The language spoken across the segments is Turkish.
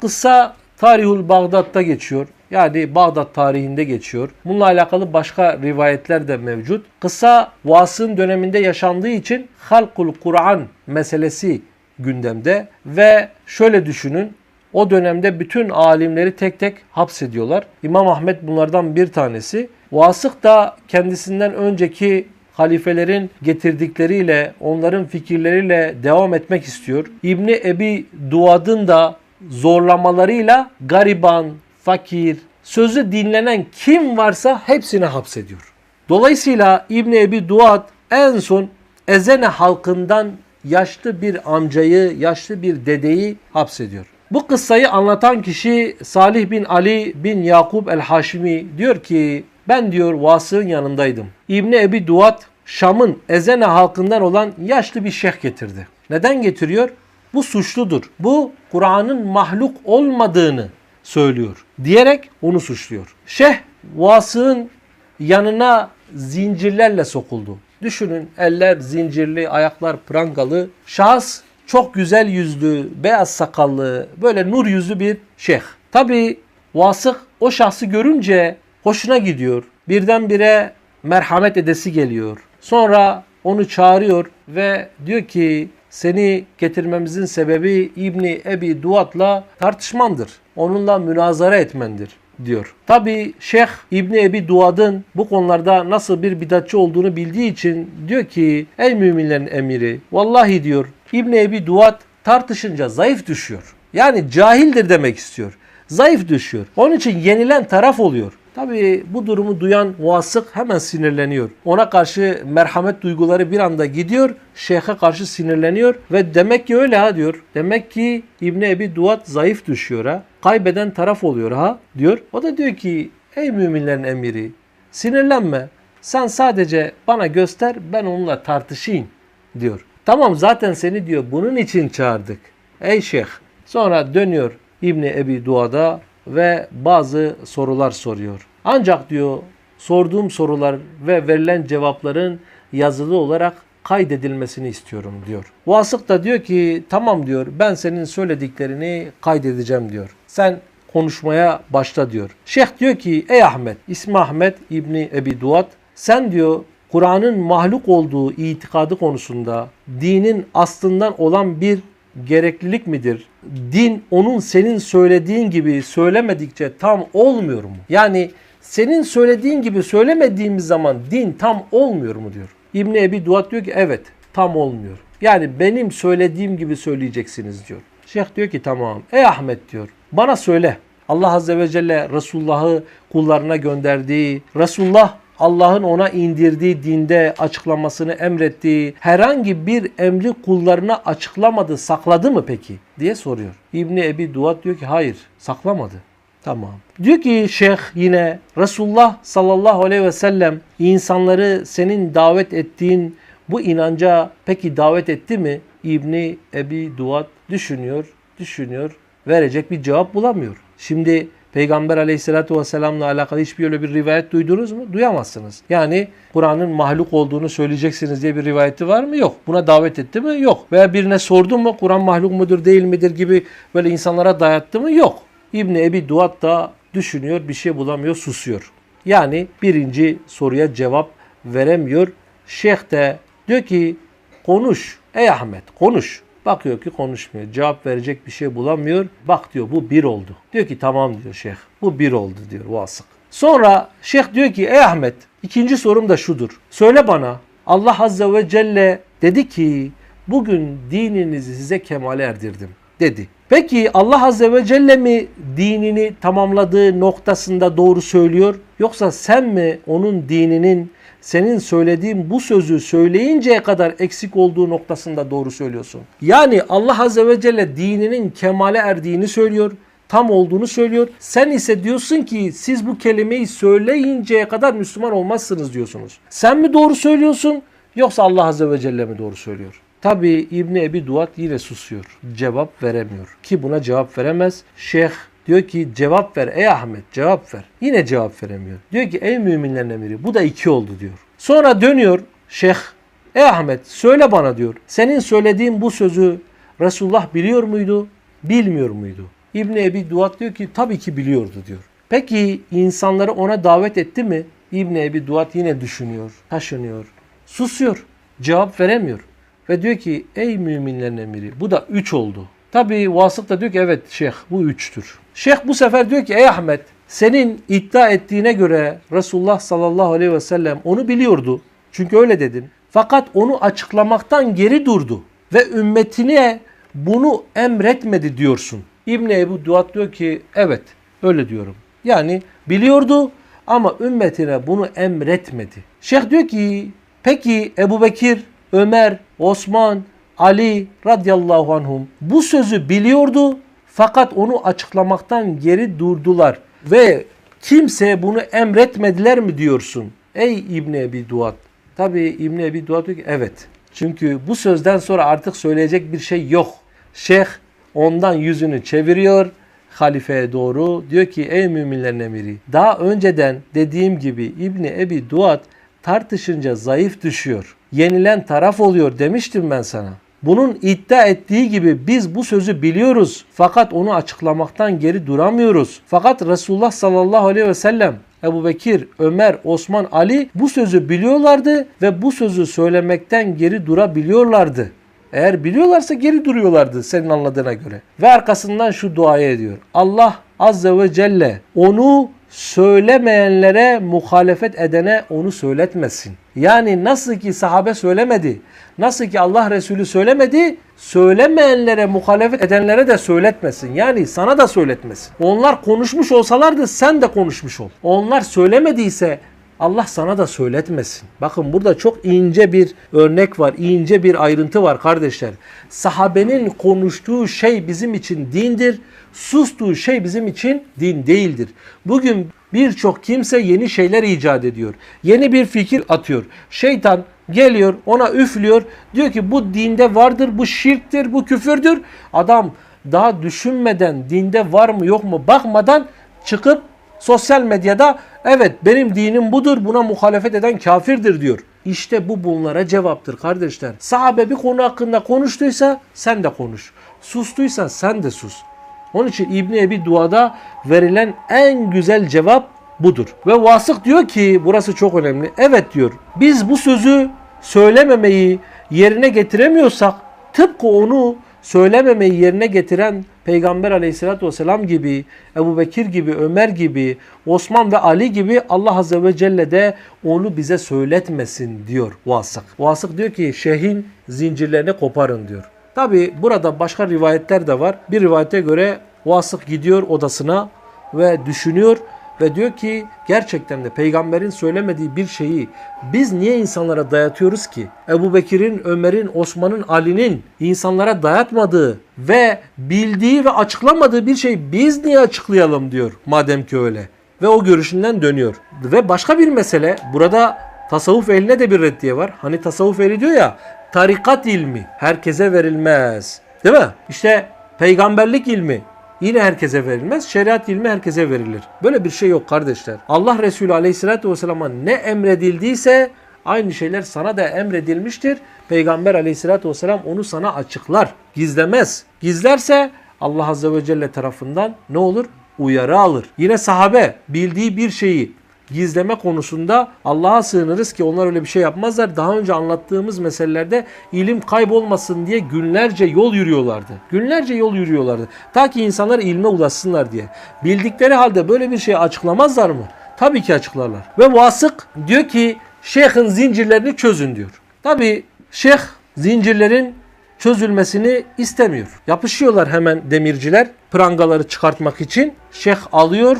Kısa Tarihul Bağdat'ta geçiyor. Yani Bağdat tarihinde geçiyor. Bununla alakalı başka rivayetler de mevcut. Kısa Vas'ın döneminde yaşandığı için Halkul Kur'an meselesi gündemde ve şöyle düşünün o dönemde bütün alimleri tek tek hapsediyorlar. İmam Ahmet bunlardan bir tanesi. Vasık da kendisinden önceki halifelerin getirdikleriyle, onların fikirleriyle devam etmek istiyor. İbni Ebi Duad'ın da zorlamalarıyla gariban, fakir, sözü dinlenen kim varsa hepsini hapsediyor. Dolayısıyla İbni Ebi Duad en son Ezene halkından yaşlı bir amcayı, yaşlı bir dedeyi hapsediyor. Bu kıssayı anlatan kişi Salih bin Ali bin Yakub el-Haşimi diyor ki ben diyor Vası'nın yanındaydım. İbni Ebi Duat Şam'ın Ezene halkından olan yaşlı bir şeyh getirdi. Neden getiriyor? Bu suçludur. Bu Kur'an'ın mahluk olmadığını söylüyor. Diyerek onu suçluyor. Şeyh Vası'nın yanına zincirlerle sokuldu. Düşünün eller zincirli, ayaklar prangalı. Şahıs çok güzel yüzlü, beyaz sakallı, böyle nur yüzlü bir şeyh. Tabi Vasık o şahsı görünce hoşuna gidiyor. Birdenbire merhamet edesi geliyor. Sonra onu çağırıyor ve diyor ki seni getirmemizin sebebi İbni Ebi Duat'la tartışmandır. Onunla münazara etmendir diyor. Tabi Şeyh İbni Ebi Duad'ın bu konularda nasıl bir bidatçı olduğunu bildiği için diyor ki ey müminlerin emiri vallahi diyor İbni Ebi Duad tartışınca zayıf düşüyor. Yani cahildir demek istiyor. Zayıf düşüyor. Onun için yenilen taraf oluyor. Tabii bu durumu duyan vasık hemen sinirleniyor. Ona karşı merhamet duyguları bir anda gidiyor. Şeyhe karşı sinirleniyor ve demek ki öyle ha diyor. Demek ki İbni Ebi Duat zayıf düşüyor ha. Kaybeden taraf oluyor ha diyor. O da diyor ki ey müminlerin emiri sinirlenme. Sen sadece bana göster ben onunla tartışayım diyor. Tamam zaten seni diyor bunun için çağırdık. Ey şeyh. Sonra dönüyor İbni Ebi Duad'a ve bazı sorular soruyor. Ancak diyor sorduğum sorular ve verilen cevapların yazılı olarak kaydedilmesini istiyorum diyor. Vasık da diyor ki tamam diyor ben senin söylediklerini kaydedeceğim diyor. Sen konuşmaya başla diyor. Şeyh diyor ki ey Ahmet ismi Ahmet İbni Ebi Duat sen diyor Kur'an'ın mahluk olduğu itikadı konusunda dinin aslından olan bir gereklilik midir? Din onun senin söylediğin gibi söylemedikçe tam olmuyor mu? Yani senin söylediğin gibi söylemediğimiz zaman din tam olmuyor mu diyor. İbni Ebi Duat diyor ki evet tam olmuyor. Yani benim söylediğim gibi söyleyeceksiniz diyor. Şeyh diyor ki tamam. Ey Ahmet diyor bana söyle. Allah Azze ve Celle Resulullah'ı kullarına gönderdiği, Resulullah Allah'ın ona indirdiği dinde açıklamasını emrettiği herhangi bir emri kullarına açıklamadı, sakladı mı peki? diye soruyor. İbni Ebi Duat diyor ki hayır, saklamadı. Tamam. Diyor ki şeyh yine Resulullah sallallahu aleyhi ve sellem insanları senin davet ettiğin bu inanca peki davet etti mi? İbni Ebi Duat düşünüyor, düşünüyor, verecek bir cevap bulamıyor. Şimdi Peygamber aleyhissalatü vesselamla alakalı hiçbir öyle bir rivayet duydunuz mu? Duyamazsınız. Yani Kur'an'ın mahluk olduğunu söyleyeceksiniz diye bir rivayeti var mı? Yok. Buna davet etti mi? Yok. Veya birine sordu mu Kur'an mahluk mudur değil midir gibi böyle insanlara dayattı mı? Yok. İbni Ebi Duat da düşünüyor, bir şey bulamıyor, susuyor. Yani birinci soruya cevap veremiyor. Şeyh de diyor ki konuş ey Ahmet konuş. Bakıyor ki konuşmuyor. Cevap verecek bir şey bulamıyor. Bak diyor bu bir oldu. Diyor ki tamam diyor şeyh. Bu bir oldu diyor vasık. Sonra şeyh diyor ki ey Ahmet ikinci sorum da şudur. Söyle bana Allah Azze ve Celle dedi ki bugün dininizi size kemale erdirdim dedi. Peki Allah Azze ve Celle mi dinini tamamladığı noktasında doğru söylüyor? Yoksa sen mi onun dininin senin söylediğin bu sözü söyleyinceye kadar eksik olduğu noktasında doğru söylüyorsun. Yani Allah Azze ve Celle dininin kemale erdiğini söylüyor, tam olduğunu söylüyor. Sen ise diyorsun ki siz bu kelimeyi söyleyinceye kadar Müslüman olmazsınız diyorsunuz. Sen mi doğru söylüyorsun yoksa Allah Azze ve Celle mi doğru söylüyor? Tabi İbni Ebi Duat yine susuyor. Cevap veremiyor. Ki buna cevap veremez. Şeyh Diyor ki cevap ver ey Ahmet cevap ver. Yine cevap veremiyor. Diyor ki ey müminlerin emiri bu da iki oldu diyor. Sonra dönüyor şeyh ey Ahmet söyle bana diyor. Senin söylediğin bu sözü Resulullah biliyor muydu? Bilmiyor muydu? İbni Ebi Duat diyor ki tabii ki biliyordu diyor. Peki insanları ona davet etti mi? İbni Ebi Duat yine düşünüyor, taşınıyor, susuyor, cevap veremiyor. Ve diyor ki ey müminlerin emiri bu da üç oldu. Tabii Vasık da diyor ki evet şeyh bu üçtür. Şeyh bu sefer diyor ki ey Ahmet senin iddia ettiğine göre Resulullah sallallahu aleyhi ve sellem onu biliyordu. Çünkü öyle dedin. Fakat onu açıklamaktan geri durdu. Ve ümmetine bunu emretmedi diyorsun. İbni Ebu Duat diyor ki evet öyle diyorum. Yani biliyordu ama ümmetine bunu emretmedi. Şeyh diyor ki peki Ebu Bekir, Ömer, Osman, Ali radıyallahu anhum bu sözü biliyordu fakat onu açıklamaktan geri durdular. Ve kimseye bunu emretmediler mi diyorsun? Ey İbni Ebi Duat. Tabi İbni Ebi Duat diyor ki evet. Çünkü bu sözden sonra artık söyleyecek bir şey yok. Şeyh ondan yüzünü çeviriyor halifeye doğru. Diyor ki ey müminlerin emiri daha önceden dediğim gibi İbni Ebi Duat tartışınca zayıf düşüyor. Yenilen taraf oluyor demiştim ben sana. Bunun iddia ettiği gibi biz bu sözü biliyoruz fakat onu açıklamaktan geri duramıyoruz. Fakat Resulullah sallallahu aleyhi ve sellem Ebu Bekir, Ömer, Osman, Ali bu sözü biliyorlardı ve bu sözü söylemekten geri durabiliyorlardı. Eğer biliyorlarsa geri duruyorlardı senin anladığına göre. Ve arkasından şu duayı ediyor. Allah Azze ve Celle onu söylemeyenlere muhalefet edene onu söyletmesin. Yani nasıl ki sahabe söylemedi, nasıl ki Allah Resulü söylemedi, söylemeyenlere muhalefet edenlere de söyletmesin. Yani sana da söyletmesin. Onlar konuşmuş olsalardı sen de konuşmuş ol. Onlar söylemediyse Allah sana da söyletmesin. Bakın burada çok ince bir örnek var, ince bir ayrıntı var kardeşler. Sahabenin konuştuğu şey bizim için dindir, sustuğu şey bizim için din değildir. Bugün birçok kimse yeni şeyler icat ediyor. Yeni bir fikir atıyor. Şeytan geliyor, ona üflüyor. Diyor ki bu dinde vardır, bu şirktir, bu küfürdür. Adam daha düşünmeden dinde var mı yok mu bakmadan çıkıp sosyal medyada evet benim dinim budur buna muhalefet eden kafirdir diyor. İşte bu bunlara cevaptır kardeşler. Sahabe bir konu hakkında konuştuysa sen de konuş. Sustuysan sen de sus. Onun için İbni Ebi Dua'da verilen en güzel cevap budur. Ve Vasık diyor ki burası çok önemli. Evet diyor biz bu sözü söylememeyi yerine getiremiyorsak tıpkı onu söylememeyi yerine getiren Peygamber aleyhissalatü vesselam gibi, Ebu Bekir gibi, Ömer gibi, Osman ve Ali gibi Allah azze ve celle de onu bize söyletmesin diyor Vasık. Vasık diyor ki şeyhin zincirlerini koparın diyor. Tabi burada başka rivayetler de var. Bir rivayete göre Vasık gidiyor odasına ve düşünüyor ve diyor ki gerçekten de peygamberin söylemediği bir şeyi biz niye insanlara dayatıyoruz ki? Ebu Bekir'in, Ömer'in, Osman'ın, Ali'nin insanlara dayatmadığı ve bildiği ve açıklamadığı bir şey biz niye açıklayalım diyor madem ki öyle. Ve o görüşünden dönüyor. Ve başka bir mesele burada tasavvuf ehline de bir reddiye var. Hani tasavvuf ehli diyor ya tarikat ilmi herkese verilmez. Değil mi? İşte peygamberlik ilmi yine herkese verilmez. Şeriat ilmi herkese verilir. Böyle bir şey yok kardeşler. Allah Resulü Aleyhisselatü Vesselam'a ne emredildiyse aynı şeyler sana da emredilmiştir. Peygamber Aleyhisselatü Vesselam onu sana açıklar. Gizlemez. Gizlerse Allah Azze ve Celle tarafından ne olur? Uyarı alır. Yine sahabe bildiği bir şeyi gizleme konusunda Allah'a sığınırız ki onlar öyle bir şey yapmazlar. Daha önce anlattığımız meselelerde ilim kaybolmasın diye günlerce yol yürüyorlardı. Günlerce yol yürüyorlardı. Ta ki insanlar ilme ulaşsınlar diye. Bildikleri halde böyle bir şeyi açıklamazlar mı? Tabii ki açıklarlar. Ve Vasık diyor ki şeyhin zincirlerini çözün diyor. Tabii şeyh zincirlerin çözülmesini istemiyor. Yapışıyorlar hemen demirciler prangaları çıkartmak için. Şeyh alıyor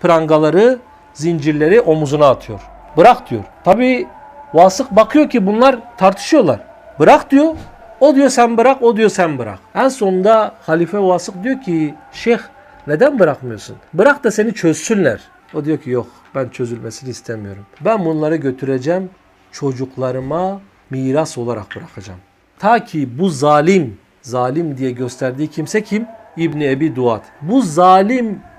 prangaları zincirleri omuzuna atıyor. Bırak diyor. Tabi Vasık bakıyor ki bunlar tartışıyorlar. Bırak diyor. O diyor sen bırak, o diyor sen bırak. En sonunda Halife Vasık diyor ki şeyh neden bırakmıyorsun? Bırak da seni çözsünler. O diyor ki yok ben çözülmesini istemiyorum. Ben bunları götüreceğim çocuklarıma miras olarak bırakacağım. Ta ki bu zalim, zalim diye gösterdiği kimse kim? İbni Ebi Duat. Bu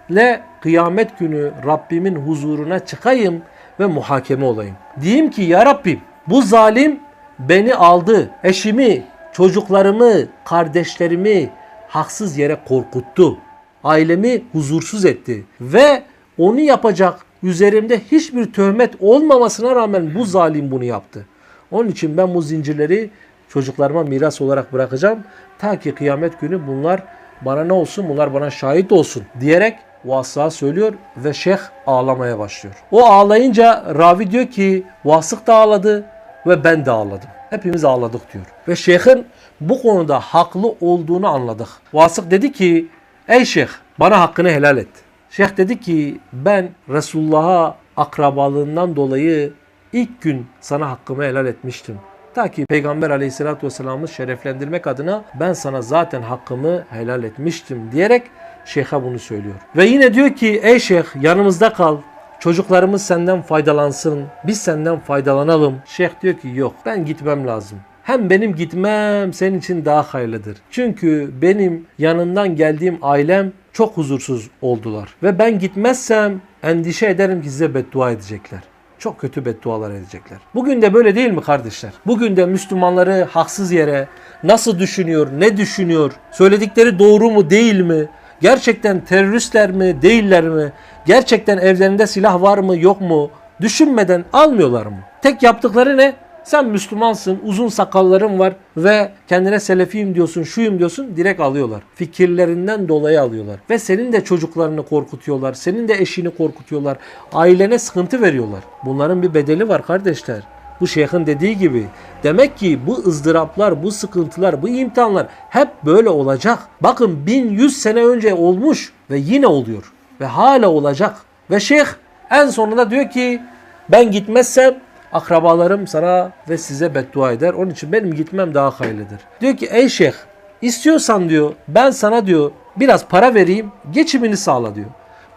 zalimle kıyamet günü Rabbimin huzuruna çıkayım ve muhakeme olayım. Diyeyim ki ya Rabbim bu zalim beni aldı, eşimi, çocuklarımı, kardeşlerimi haksız yere korkuttu. Ailemi huzursuz etti ve onu yapacak üzerimde hiçbir töhmet olmamasına rağmen bu zalim bunu yaptı. Onun için ben bu zincirleri çocuklarıma miras olarak bırakacağım. Ta ki kıyamet günü bunlar bana ne olsun bunlar bana şahit olsun diyerek Vasık'a söylüyor ve şeyh ağlamaya başlıyor. O ağlayınca ravi diyor ki Vasık da ağladı ve ben de ağladım. Hepimiz ağladık diyor. Ve şeyhin bu konuda haklı olduğunu anladık. Vasık dedi ki ey şeyh bana hakkını helal et. Şeyh dedi ki ben Resulullah'a akrabalığından dolayı ilk gün sana hakkımı helal etmiştim. Ta ki Peygamber aleyhissalatü vesselam'ı şereflendirmek adına ben sana zaten hakkımı helal etmiştim diyerek şeyhe bunu söylüyor. Ve yine diyor ki ey şeyh yanımızda kal. Çocuklarımız senden faydalansın. Biz senden faydalanalım. Şeyh diyor ki yok ben gitmem lazım. Hem benim gitmem senin için daha hayırlıdır. Çünkü benim yanından geldiğim ailem çok huzursuz oldular. Ve ben gitmezsem endişe ederim ki size beddua edecekler. Çok kötü beddualar edecekler. Bugün de böyle değil mi kardeşler? Bugün de Müslümanları haksız yere nasıl düşünüyor, ne düşünüyor, söyledikleri doğru mu değil mi, gerçekten teröristler mi, değiller mi, gerçekten evlerinde silah var mı, yok mu, düşünmeden almıyorlar mı? Tek yaptıkları ne? Sen Müslümansın, uzun sakalların var ve kendine selefiyim diyorsun, şuyum diyorsun direkt alıyorlar. Fikirlerinden dolayı alıyorlar. Ve senin de çocuklarını korkutuyorlar, senin de eşini korkutuyorlar, ailene sıkıntı veriyorlar. Bunların bir bedeli var kardeşler. Bu şeyhin dediği gibi. Demek ki bu ızdıraplar, bu sıkıntılar, bu imtihanlar hep böyle olacak. Bakın 1100 sene önce olmuş ve yine oluyor. Ve hala olacak. Ve şeyh en sonunda diyor ki ben gitmezsem akrabalarım sana ve size beddua eder. Onun için benim gitmem daha hayırlıdır. Diyor ki ey şeyh istiyorsan diyor ben sana diyor biraz para vereyim geçimini sağla diyor.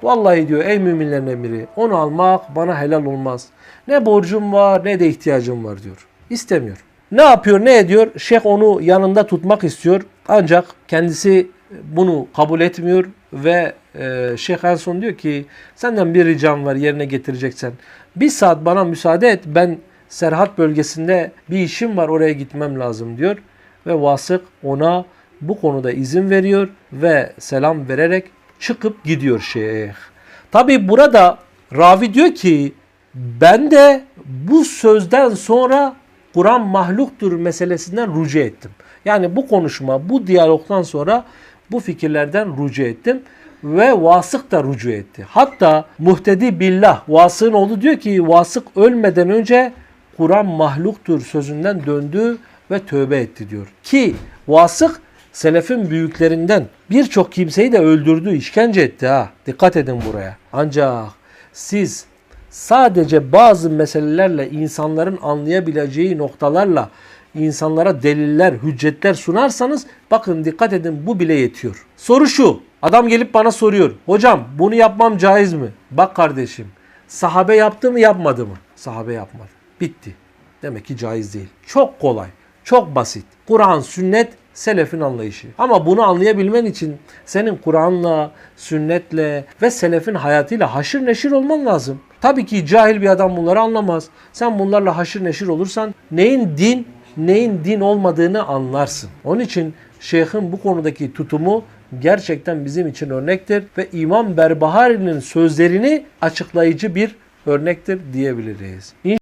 Vallahi diyor ey müminlerin emiri onu almak bana helal olmaz. Ne borcum var ne de ihtiyacım var diyor. İstemiyor. Ne yapıyor ne ediyor? Şeyh onu yanında tutmak istiyor. Ancak kendisi bunu kabul etmiyor ve e, Şeyh en son diyor ki senden bir ricam var yerine getireceksen. Bir saat bana müsaade et ben Serhat bölgesinde bir işim var oraya gitmem lazım diyor. Ve Vasık ona bu konuda izin veriyor ve selam vererek çıkıp gidiyor şeyh. Tabi burada ravi diyor ki ben de bu sözden sonra Kur'an mahluktur meselesinden rücu ettim. Yani bu konuşma, bu diyalogdan sonra bu fikirlerden rücu ettim ve Vasık da rücu etti. Hatta Muhtedi Billah, Vasık'ın oğlu diyor ki Vasık ölmeden önce Kur'an mahluktur sözünden döndü ve tövbe etti diyor. Ki Vasık selefin büyüklerinden birçok kimseyi de öldürdü, işkence etti ha. Dikkat edin buraya. Ancak siz sadece bazı meselelerle insanların anlayabileceği noktalarla insanlara deliller, hüccetler sunarsanız bakın dikkat edin bu bile yetiyor. Soru şu. Adam gelip bana soruyor. Hocam bunu yapmam caiz mi? Bak kardeşim. Sahabe yaptı mı yapmadı mı? Sahabe yapmadı. Bitti. Demek ki caiz değil. Çok kolay. Çok basit. Kur'an, sünnet selefin anlayışı. Ama bunu anlayabilmen için senin Kur'an'la, sünnetle ve selefin hayatıyla haşır neşir olman lazım. Tabii ki cahil bir adam bunları anlamaz. Sen bunlarla haşır neşir olursan neyin din, neyin din olmadığını anlarsın. Onun için şeyhin bu konudaki tutumu gerçekten bizim için örnektir ve İmam Berbahari'nin sözlerini açıklayıcı bir örnektir diyebiliriz.